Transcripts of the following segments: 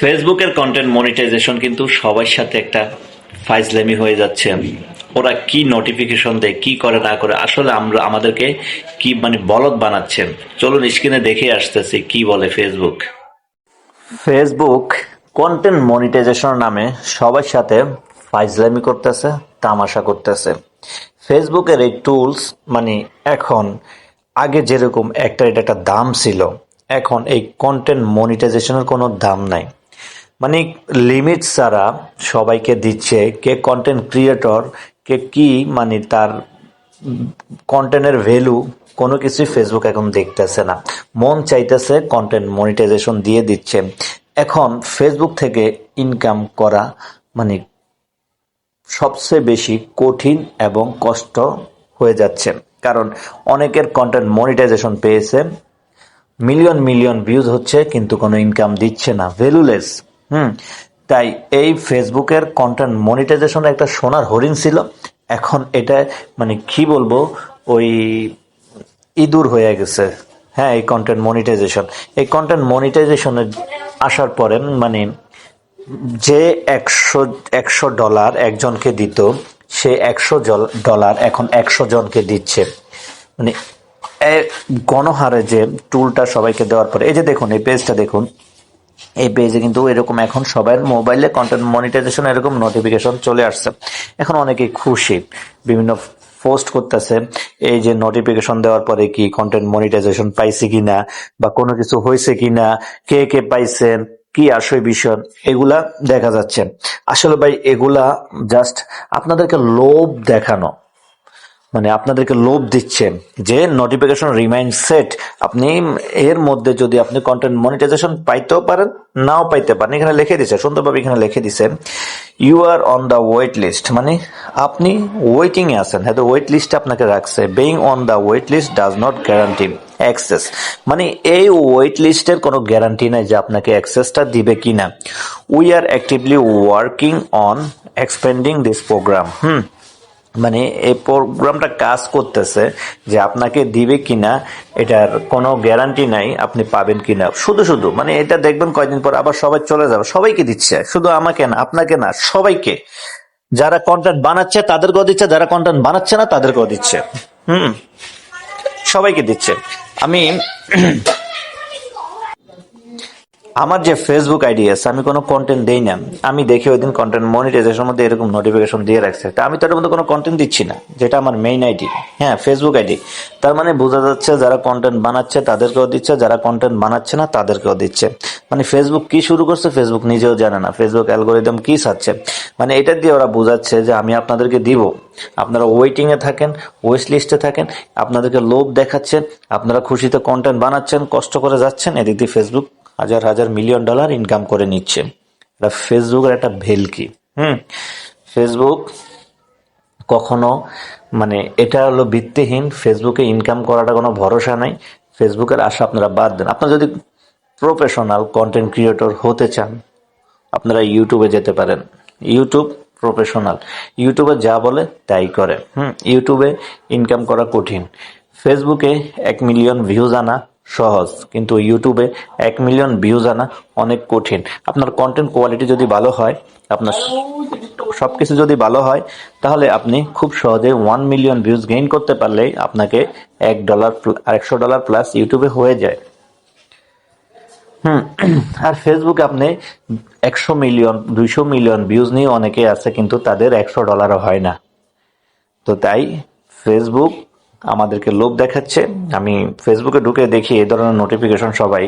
ফেসবুকের content monetization কিন্তু সবার সাথে একটা ফাইজলামি হয়ে যাচ্ছে। আমি ওরা কি নোটিফিকেশন দেয়, কি করে, না করে, আসলে আমরা, আমাদেরকে কি মানে বলদ বানাচ্ছেন চলুন স্ক্রিনে দেখে আসতেছি কি বলে ফেসবুক ফেসবুক কন্টেন্ট মনিটাইজেশন নামে সবার সাথে ফাইজলামি করতেছে, তামাশা করতেছে। ফেসবুকের এই টুলস মানে এখন আগে যেরকম একটা, এটা একটা দাম ছিল এখন এই কন্টেন্ট মনিটাইজেশনের কোনো দাম নাই। মানে লিমিট ছাড়া সবাইকে দিচ্ছে কে কন্টেন্ট ক্রিয়েটর কে কি মানে তার কন্টেন্টের ভ্যালু কোনো কিছুই ফেসবুক এখন দেখতেছে না। মন চাইতেছে কন্টেন্ট মনিটাইজেশন দিয়ে দিচ্ছে। এখন ফেসবুক থেকে ইনকাম করা মানে সবচেয়ে বেশি কঠিন এবং কষ্ট হয়ে যাচ্ছে। কারণ অনেকের কন্টেন্ট মনিটাইজেশন পেয়েছে মিলিয়ন মিলিয়ন ভিউজ হচ্ছে, কিন্তু কোনো ইনকাম দিচ্ছে না। ভ্যালুলেস হুম। তাই এই ফেসবুকের কন্টেন্ট মনিটাইজেশন একটা সোনার হরিণ ছিল। এখন এটা মানে কি বলব, ওই ইঁদুর হয়ে গেছে। হ্যাঁ এই কন্টেন্ট মনিটাইজেশন এই কন্টেন্ট মনিটাইজেশনের আসার পরে মানে যে একশো একশো ডলার একজনকে দিত, সে একশো ডলার এখন একশো জনকে দিচ্ছে। মানে গণহারে যে টুলটা সবাইকে দেওয়ার পরে, এই যে দেখুন, এই পেজটা দেখুন, এই পেজে কিন্তু এরকম এখন সবার মোবাইলে কন্টেন্ট মনিটাইজেশন এরকম নোটিফিকেশন চলে আসছে। এখন অনেকেই খুশি, বিভিন্ন পোস্ট করতেছে, এই যে নোটিফিকেশন দেওয়ার পরে কি কন্টেন্ট মনিটাইজেশন পাইছে কিনা, বা কোনো কিছু হয়েছে কিনা, কে কে পাইছেন, কি আসল বিষয়, এগুলা দেখা যাচ্ছে। আসলে ভাই, এগুলা জাস্ট আপনাদেরকে লোভ দেখানো মানে আপনাদেরকে লোভ দিচ্ছে যে নোটিফিকেশন রিমাইন্ড সেট আপনি এর মধ্যে যদি আপনি কন্টেন্ট মনিটাইজেশন পাইতেও পারেন, নাও পাইতে পারেন। এখানে লিখে দিছে, সুন্দরভাবে এখানে লিখে দিছে you are on the wait list মানে আপনি ওয়েটিং এ আছেন হয়তো ওয়েট লিস্টে আপনাকে রাখছে। Being on the wait list does not guarantee access মানে এই ওয়েট লিস্টের কোনো গ্যারান্টি নাই যে আপনাকে অ্যাক্সেসটা দিবে কিনা। We are actively working on expanding this programme hmm. মানে এই প্রোগ্রামটা কাজ করতেছে যে আপনাকে দিবে কিনা, এটার কোনো গ্যারান্টি নাই আপনি পাবেন কিনা। শুধু শুধু মানে এটা দেখবেন কয়দিন পর আবার সবাই চলে যাবে, সবাইকে দিচ্ছে। শুধু আমাকে না, আপনাকে না, সবাইকে। যারা কন্টেন্ট বানাচ্ছে তাদেরকেও দিচ্ছে, যারা কন্টেন্ট বানাচ্ছে না তাদেরকেও দিচ্ছে। হুম, সবাইকে দিচ্ছে। আমি আমার যে ফেসবুক আইডি আছে, আমি কোনো কন্টেন্ট দেই না। আমি দেখি ওই দিন কন্টেন্ট মনিটাইজেশন মধ্যে এরকম নোটিফিকেশন দিয়ে রাখছে। তা আমি তো এটার মধ্যে কোনো কন্টেন্ট দিচ্ছি না, যেটা আমার মেইন আইডি হ্যাঁ ফেসবুক আইডি তার মানে বোঝা যাচ্ছে যারা কন্টেন্ট বানাচ্ছে, তাদেরকেও দিচ্ছে। যারা কন্টেন্ট বানাচ্ছে না, তাদেরকেও দিচ্ছে। মানে ফেসবুক কি শুরু করছে ফেসবুক নিজেও জানে না। ফেসবুক অ্যালগোরিদম কি চাচ্ছে মানে এটা দিয়ে ওরা বোঝাচ্ছে যে আমি আপনাদেরকে দিব। আপনারা ওয়েটিং এ থাকেন ওয়েস্ট লিস্টে থাকেন, আপনাদেরকে লোভ দেখাচ্ছেন, আপনারা খুশিতে কন্টেন্ট বানাচ্ছেন, কষ্ট করে যাচ্ছেন, এদিক দিয়ে ফেসবুক হাজার হাজার মিলিয়ন ডলার ইনকাম করে নিচ্ছে। এটা ফেসবুকের একটা ভেলকি। হুম? ফেসবুক কখনো মানে এটা হলো ভিত্তিহীন, ফেসবুকে ইনকাম করাটা কোনো ভরসা নাই। ফেসবুকের আশা আপনারা বাদ দেন। আপনারা যদি প্রফেশনাল কন্টেন্ট ক্রিয়েটর হতে চান, আপনারা ইউটিউবে যেতে পারেন। YouTube professional. ইউটিউবে যা বলে তাই করে। হুম? ইউটিউবে ইনকাম করা কঠিন। ফেসবুকে এক মিলিয়ন ভিউজ আনা সহজ, কিন্তু ইউটিউবে এক মিলিয়ন ভিউজ আনা অনেক কঠিন। আপনার কন্টেন্ট কোয়ালিটি যদি ভালো হয়, আপনার সব কিছু যদি ভালো হয়, তাহলে আপনি খুব সহজে ওয়ান মিলিয়ন ভিউজ গেইন করতে পারলেই আপনাকে এক ডলার একশো ডলার প্লাস ইউটিউবে হয়ে যায়। হুম, আর ফেসবুকে আপনি একশো মিলিয়ন দুইশো মিলিয়ন ভিউজ নিয়ে অনেকে আছে, কিন্তু তাদের একশো ডলারও হয় না। তো তাই ফেসবুক আমাদেরকে লোভ দেখাচ্ছে। আমি ফেসবুকে ঢুকে দেখি এই ধরনের নোটিফিকেশন সবাই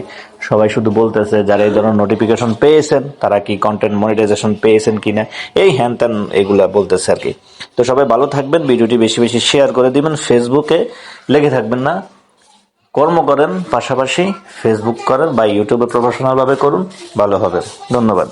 সবাই শুধু বলতেছে, যারা এই ধরনের নোটিফিকেশন পেয়েছেন, তারা কি কন্টেন্ট মনিটাইজেশন পেয়েছেন কিনা, এই হ্যান ত্যান এগুলা বলতেছে আর কি। তো সবাই ভালো থাকবেন, ভিডিওটি বেশি বেশি শেয়ার করে দিবেন ফেসবুকে লেগে থাকবেন না। কর্ম করেন, পাশাপাশি ফেসবুক করেন বা ইউটিউবে প্রফেশনাল ভাবে করুন, ভালো হবে। ধন্যবাদ।